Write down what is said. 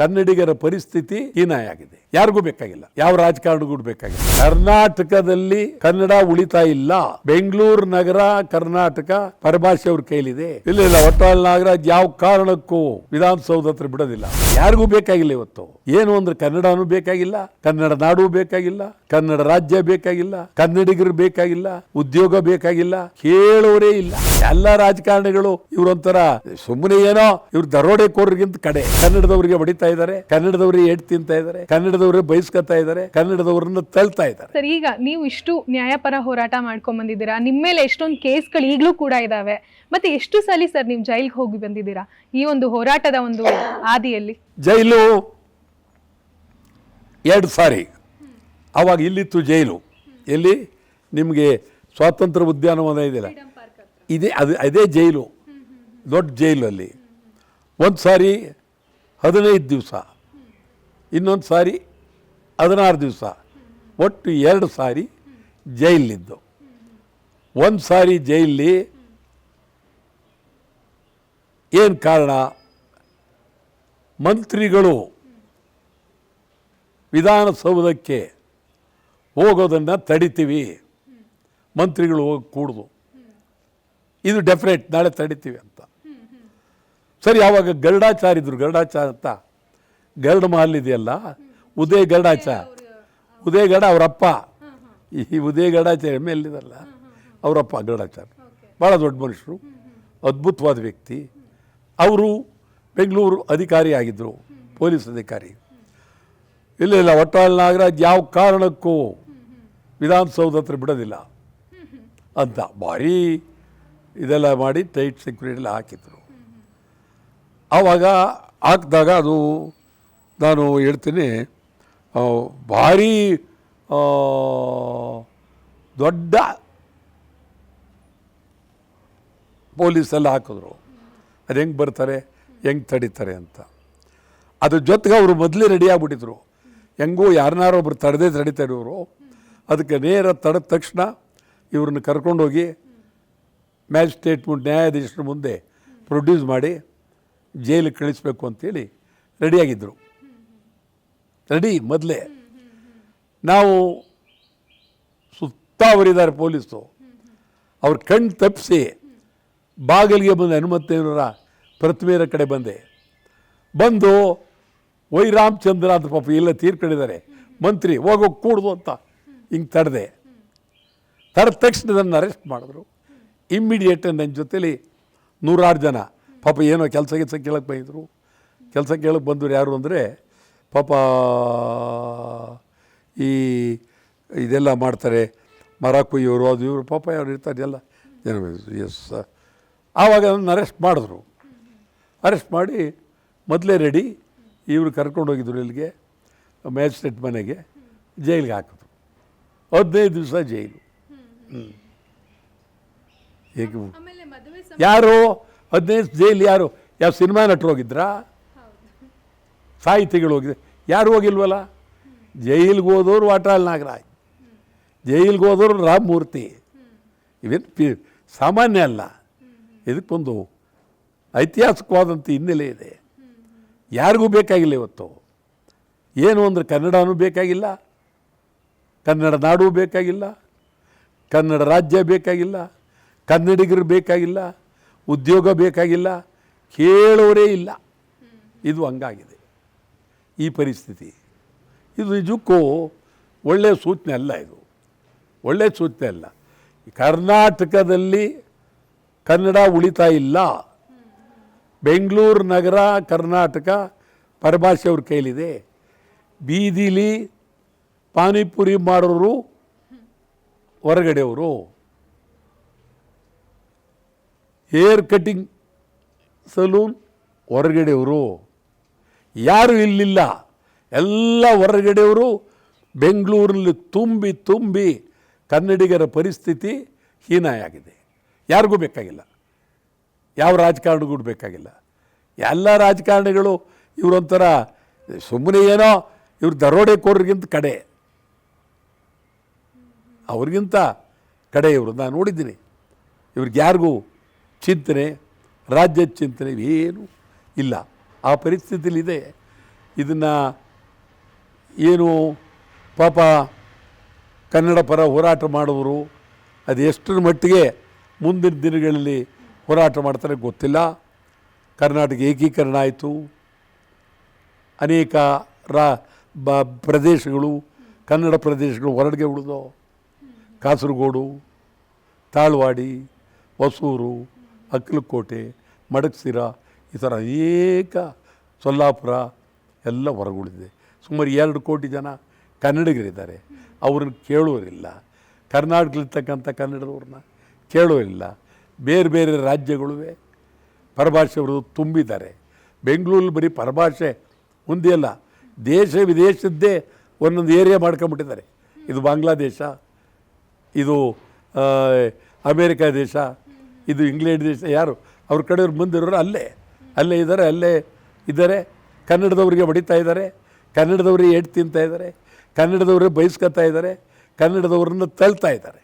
ಕನ್ನಡಿಗರ ಪರಿಸ್ಥಿತಿ ಹೀನಾಯಾಗಿದೆ. ಯಾರಿಗೂ ಬೇಕಾಗಿಲ್ಲ. ಯಾವ ರಾಜಕಾರಣಿಗೂ ಬೇಕಾಗಿಲ್ಲ. ಕರ್ನಾಟಕದಲ್ಲಿ ಕನ್ನಡ ಉಳಿತಾ ಇಲ್ಲ. ಬೆಂಗಳೂರು ನಗರ, ಕರ್ನಾಟಕ ಪರಭಾಷೆ ಅವ್ರ ಕೈಲಿದೆ. ಇಲ್ಲ ಇಲ್ಲ, ಒಟ್ಟಾಲ್ ನಾಗರಾಜ್ ಯಾವ ಕಾರಣಕ್ಕೂ ವಿಧಾನಸೌಧ ಹತ್ರ ಬಿಡೋದಿಲ್ಲ. ಯಾರಿಗೂ ಬೇಕಾಗಿಲ್ಲ ಇವತ್ತು. ಏನು ಅಂದ್ರೆ ಕನ್ನಡನೂ ಬೇಕಾಗಿಲ್ಲ, ಕನ್ನಡ ನಾಡು ಬೇಕಾಗಿಲ್ಲ, ಕನ್ನಡ ರಾಜ್ಯ ಬೇಕಾಗಿಲ್ಲ, ಕನ್ನಡಿಗರು ಬೇಕಾಗಿಲ್ಲ, ಉದ್ಯೋಗ ಬೇಕಾಗಿಲ್ಲ, ಕೇಳೋರೇ ಇಲ್ಲ. ಎಲ್ಲ ರಾಜಕಾರಣಿಗಳು ಇವ್ರೊಂಥರ ಸುಮ್ಮನೆ ಏನೋ ಇವ್ರು ದರೋಡೆಕೋರರಿಗಿಂತ ಕಡೆ ಕನ್ನಡದವರಿಗೆ ಹೊಡಿತಾ ಇದ್ದಾರೆ ಕನ್ನಡದವರು ಏಟ್ ತಿಂತಾ ಇದ್ದಾರೆ ಕನ್ನಡದವರು ಬಯಸ್ಕೊತಾ ಇದ್ದಾರೆ ಕನ್ನಡದವರನ್ನ ತಳ್ತಾ ಇದ್ದಾರೆ. ಸರ್ ಈಗ ನೀವು ಇಷ್ಟು ನ್ಯಾಯಪರ ಹೋರಾಟ ಮಾಡ್ಕೊಂಡ್ ಬಂದಿದ್ದೀರಾ ನಿಮ್ಮ ಮೇಲೆ ಎಷ್ಟೊಂದು ಕೇಸ್ಗಳು ಈಗಲೂ ಕೂಡ ಇದಾವೆ. ಮತ್ತೆ ಎಷ್ಟು ಸಲ ಸರ್ ನೀವು ಜೈಲ್ಗೆ ಹೋಗಿ ಬಂದಿದ್ದೀರಾ? ಈ ಒಂದು ಹೋರಾಟದ ಒಂದು ಆದಿಯಲ್ಲಿ ಜೈಲು ಎರಡು ಸಾರಿ. ಅವಾಗ ಇಲ್ಲಿತ್ತು ಜೈಲು. ಎಲ್ಲಿ? ನಿಮಗೆ ಸ್ವಾತಂತ್ರ್ಯ ಉದ್ಯಾನವನ ಇದೆಯಲ್ಲ ಇದೇ ಅದು ಅದೇ ಜೈಲು. ದೊಡ್ಡ ಜೈಲು ಅಲ್ಲಿ ಒಂದು ಸಾರಿ ಹದಿನೈದು ದಿವಸ. ಇನ್ನೊಂದು ಸಾರಿ ಹದಿನಾರು ದಿವಸ. ಒಟ್ಟು ಎರಡು ಸಾರಿ ಜೈಲಿದ್ದು. ಒಂದು ಸಾರಿ ಜೈಲಿ ಏನು ಕಾರಣ? ಮಂತ್ರಿಗಳು ವಿಧಾನಸೌಧಕ್ಕೆ ಹೋಗೋದನ್ನು ತಡಿತೀವಿ. ಮಂತ್ರಿಗಳು ಹೋಗಿ ಕೂಡುದು. ಇದು ಡೆಫಿನೆಟ್ ನಾಳೆ ತಡಿತೀವಿ ಅಂತ. ಸರಿ, ಯಾವಾಗ ಗರುಡಾಚಾರ ಇದ್ರು, ಗರುಡಾಚಾರ ಅಂತ. ಗರುಡ ಮಹಲ್ ಇದೆಯಲ್ಲ? ಉದಯ ಗರುಡಾಚಾರ. ಉದಯ ಗಡ ಅವರಪ್ಪ. ಈ ಉದಯ ಗರುಡಾಚಾರ್ಯ ಎಂ ಎಲ್ಲಿದಲ್ಲ ಅವರಪ್ಪ ಗರುಡಾಚಾರ. ಭಾಳ ದೊಡ್ಡ ಮನುಷ್ಯರು, ಅದ್ಭುತವಾದ ವ್ಯಕ್ತಿ. ಅವರು ಬೆಂಗಳೂರು ಅಧಿಕಾರಿ ಆಗಿದ್ದರು ಪೊಲೀಸ್ ಅಧಿಕಾರಿ. ಇಲ್ಲ ಇಲ್ಲ, ಒಟ್ಟಾಳ್ ನಾಗರಾಜ್ ಯಾವ ಕಾರಣಕ್ಕೂ ವಿಧಾನಸೌಧ ಹತ್ರ ಬಿಡೋದಿಲ್ಲ ಅಂತ. ಭಾರಿ ಇದೆಲ್ಲ ಮಾಡಿ ಟೈಟ್ ಸೆಕ್ಯೂರಿಟಿ ಎಲ್ಲ ಹಾಕಿದ್ರು. ಆವಾಗ ಹಾಕಿದಾಗ ಅದು ನಾನು ಹೇಳ್ತೀನಿ ಭಾರಿ ದೊಡ್ಡ ಪೊಲೀಸೆಲ್ಲ ಹಾಕಿದ್ರು. ಅದು ಹೆಂಗೆ ಬರ್ತಾರೆ, ಹೆಂಗೆ ತಡೀತಾರೆ ಅಂತ. ಅದ್ರ ಜೊತೆಗೆ ಅವರು ಮೊದಲೇ ರೆಡಿ ಆಗಿಬಿಟ್ಟಿದ್ರು. ಹೆಂಗೂ ಯಾರನ್ನಾರೋ ಒಬ್ಬರು ತಡೆದೇ ತಡಿತಾರೆ ಇವರು ಅದಕ್ಕೆ ನೇರ ತಡೆದ ತಕ್ಷಣ ಇವ್ರನ್ನ ಕರ್ಕೊಂಡೋಗಿ ಮ್ಯಾಜಿಸ್ಟ್ರೇಟ್ ನ್ಯಾಯಾಧೀಶರ ಮುಂದೆ ಪ್ರೊಡ್ಯೂಸ್ ಮಾಡಿ ಜೈಲಿಗೆ ಕಳಿಸ್ಬೇಕು ಅಂತೇಳಿ ರೆಡಿಯಾಗಿದ್ದರು ರೆಡಿ ಮೊದಲೇ. ನಾವು ಸುತ್ತ ಅವರಿದ್ದಾರೆ ಪೊಲೀಸು. ಅವ್ರ ಕಣ್ಣು ತಪ್ಪಿಸಿ ಬಾಗಿಲಿಗೆ ಬಂದು ಹನುಮಂತೇವರ ಪ್ರತಿಮೆಯರ ಕಡೆ ಬಂದೆ. ಬಂದು ವೈ ರಾಮಚಂದ್ರ ಅಂತ ಪಾಪ ಎಲ್ಲ ತೀರ್ಕೊಂಡಿದ್ದಾರೆ. ಮಂತ್ರಿ ಹೋಗೋಗಿ ಕೂಡ್ದು ಅಂತ ಹಿಂಗೆ ತಡೆದೆ. ತಡೆದ ತಕ್ಷಣ ನನ್ನ ಅರೆಸ್ಟ್ ಮಾಡಿದ್ರು. ಇಮ್ಮಿಡಿಯೇಟ್ ನನ್ನ ಜೊತೇಲಿ ನೂರಾರು ಜನ. ಪಾಪ ಏನೋ ಕೆಲಸ ಕೆಲಸ ಕೇಳಕ್ಕೆ ಬಂದಿದ್ರು ಕೆಲಸ ಕೇಳಕ್ಕೆ ಬಂದರು ಯಾರು ಅಂದರೆ ಪಾಪ ಈ ಇದೆಲ್ಲ ಮಾಡ್ತಾರೆ. ಮರ ಕುಯ್ಯೋರು ಅದು ಇವರು ಪಾಪ ಯಾರು ಇರ್ತಾರೆ ಎಲ್ಲ. ಜನ ಎಸ್ ಆವಾಗ ಅದನ್ನು ಅರೆಸ್ಟ್ ಮಾಡಿದ್ರು. ಅರೆಸ್ಟ್ ಮಾಡಿ ಮೊದಲೇ ರೆಡಿ ಇವರು ಕರ್ಕೊಂಡು ಹೋಗಿದ್ರು ಇಲ್ಲಿಗೆ ಮ್ಯಾಜಿಸ್ಟ್ರೇಟ್ ಮನೆಗೆ ಜೈಲಿಗೆ ಹಾಕಿದ್ರು. ಹದಿನೈದು ದಿವಸ ಜೈಲು. ಹ್ಞೂ ಹೇಗೆ ಯಾರು? ಹದಿನೈದು ಜೈಲು ಯಾರು, ಯಾವ ಸಿನಿಮಾ ನಟರು ಹೋಗಿದ್ರಾ? ಸಾಹಿತಿಗಳು ಹೋಗಿದ್ರೆ? ಯಾರು ಹೋಗಿಲ್ವಲ್ಲ? ಜೈಲಿಗೆ ಹೋದವರು ವಾಟಾಳ್ ನಾಗರಾಜ್, ಜೈಲಿಗೆ ಹೋದವರು ರಾಮಮೂರ್ತಿ ಇವೇನು ಪಿ, ಸಾಮಾನ್ಯ ಅಲ್ಲ. ಇದಕ್ಕೊಂದು ಐತಿಹಾಸಿಕವಾದಂಥ ಹಿನ್ನೆಲೆ ಇದೆ. ಯಾರಿಗೂ ಬೇಕಾಗಿಲ್ಲ ಇವತ್ತು. ಏನು ಅಂದರೆ ಕನ್ನಡನೂ ಬೇಕಾಗಿಲ್ಲ, ಕನ್ನಡ ನಾಡು ಬೇಕಾಗಿಲ್ಲ, ಕನ್ನಡ ರಾಜ್ಯ ಬೇಕಾಗಿಲ್ಲ, ಕನ್ನಡಿಗರು ಬೇಕಾಗಿಲ್ಲ ಉದ್ಯೋಗ ಬೇಕಾಗಿಲ್ಲ, ಕೇಳೋರೇ ಇಲ್ಲ. ಇದು ಹಂಗಾಗಿದೆ. ಈ ಪರಿಸ್ಥಿತಿ. ಇದು ನಿಜಕ್ಕೂ ಒಳ್ಳೆಯ ಸೂಚನೆ ಅಲ್ಲ ಇದು. ಒಳ್ಳೆಯ ಸೂಚನೆ ಅಲ್ಲ. ಕರ್ನಾಟಕದಲ್ಲಿ ಕನ್ನಡ ಉಳಿತಾ ಇಲ್ಲ. ಬೆಂಗಳೂರು ನಗರ ಕರ್ನಾಟಕ ಪರಭಾಷೆ ಅವ್ರ ಕೈಲಿದೆ. ಬೀದಿಲಿ ಪಾನಿಪುರಿ ಮಾಡೋರು ಹೊರಗಡೆಯವರು. ಹೇರ್ ಕಟಿಂಗ್ ಸಲೂನ್ ಹೊರಗಡೆಯವರು ಯಾರು ಇಲ್ಲಿಲ್ಲ. ಎಲ್ಲ ಹೊರಗಡೆಯವರು ಬೆಂಗಳೂರಲ್ಲಿ ತುಂಬಿ ತುಂಬಿ ಕನ್ನಡಿಗರ ಪರಿಸ್ಥಿತಿ ಹೀನಾಯಾಗಿದೆ ಯಾರಿಗೂ ಬೇಕಾಗಿಲ್ಲ. ಯಾವ ರಾಜಕಾರಣಿಗೂ ಬೇಕಾಗಿಲ್ಲ. ಎಲ್ಲ ರಾಜಕಾರಣಿಗಳು ಇವರೊಂಥರ ಸುಮ್ಮನೆ ಏನೋ ಇವ್ರು ದರೋಡೆಕೋರ್ರಿಗಿಂತ ಕಡೆ. ಅವ್ರಿಗಿಂತ ಕಡೆ ಇವರು ನಾನು ನೋಡಿದ್ದೀನಿ. ಇವ್ರಿಗೆ ಯಾರಿಗೂ ಚಿಂತನೆ ರಾಜ್ಯದ ಚಿಂತನೆ ಏನು ಇಲ್ಲ. ಆ ಪರಿಸ್ಥಿತಿಯಲ್ಲಿದೆ. ಇದನ್ನು ಏನು ಪಾಪ ಕನ್ನಡ ಪರ ಹೋರಾಟ ಮಾಡುವರು ಅದು ಎಷ್ಟರ ಮಟ್ಟಿಗೆ ಮುಂದಿನ ದಿನಗಳಲ್ಲಿ ಹೋರಾಟ ಮಾಡ್ತಾರೆ ಗೊತ್ತಿಲ್ಲ. ಕರ್ನಾಟಕ ಏಕೀಕರಣ ಆಯಿತು. ಅನೇಕ ರಾ ಬ ಪ್ರದೇಶಗಳು, ಕನ್ನಡ ಪ್ರದೇಶಗಳು ಹೊರಡಿಗೆ ಉಳಿದೋ ಕಾಸರಗೋಡು, ತಾಳ್ವಾಡಿ, ಹೊಸೂರು ಅಕ್ಕಲಕೋಟೆ ಮಡಕ್ಸಿರ, ಈ ಥರ ಅನೇಕ ಸೊಲ್ಲಾಪುರ ಎಲ್ಲ ಹೊರಗುಳಿದಿದೆ. ಸುಮಾರು ಎರಡು ಕೋಟಿ ಜನ ಕನ್ನಡಿಗರಿದ್ದಾರೆ. ಅವ್ರನ್ನ ಕೇಳೋರಿಲ್ಲ. ಕರ್ನಾಟಕದಲ್ಲಿರ್ತಕ್ಕಂಥ ಕನ್ನಡದವ್ರನ್ನ ಕೇಳೋರಿಲ್ಲ. ಬೇರೆ ಬೇರೆ ರಾಜ್ಯಗಳುವೆ ಪರಭಾಷೆಯವರು ತುಂಬಿದ್ದಾರೆ. ಬೆಂಗಳೂರಲ್ಲಿ ಬರೀ ಪರಭಾಷೆ ಒಂದೇ ಅಲ್ಲ, ದೇಶ ವಿದೇಶದ್ದೇ ಒಂದೊಂದು ಏರಿಯಾ ಮಾಡ್ಕೊಂಬಿಟ್ಟಿದ್ದಾರೆ. ಇದು ಬಾಂಗ್ಲಾದೇಶ, ಇದು ಅಮೇರಿಕಾ ದೇಶ ಇದು ಇಂಗ್ಲೆಂಡ್ ದೇಶ, ಯಾರು? ಅವ್ರ ಕಡೆಯವ್ರು ಮುಂದಿರೋರು ಅಲ್ಲೇ. ಅಲ್ಲೇ ಇದ್ದಾರೆ ಅಲ್ಲೇ ಇದ್ದಾರೆ ಕನ್ನಡದವರಿಗೆ ಹೊಡಿತಾ ಇದ್ದಾರೆ ಕನ್ನಡದವ್ರಿಗೆ ಏಟ್ ತಿಂತಾ ಇದ್ದಾರೆ ಕನ್ನಡದವರೇ ಬಯಸ್ಕೊತಾ ಇದ್ದಾರೆ ಕನ್ನಡದವ್ರನ್ನ ತಳ್ತಾ ಇದ್ದಾರೆ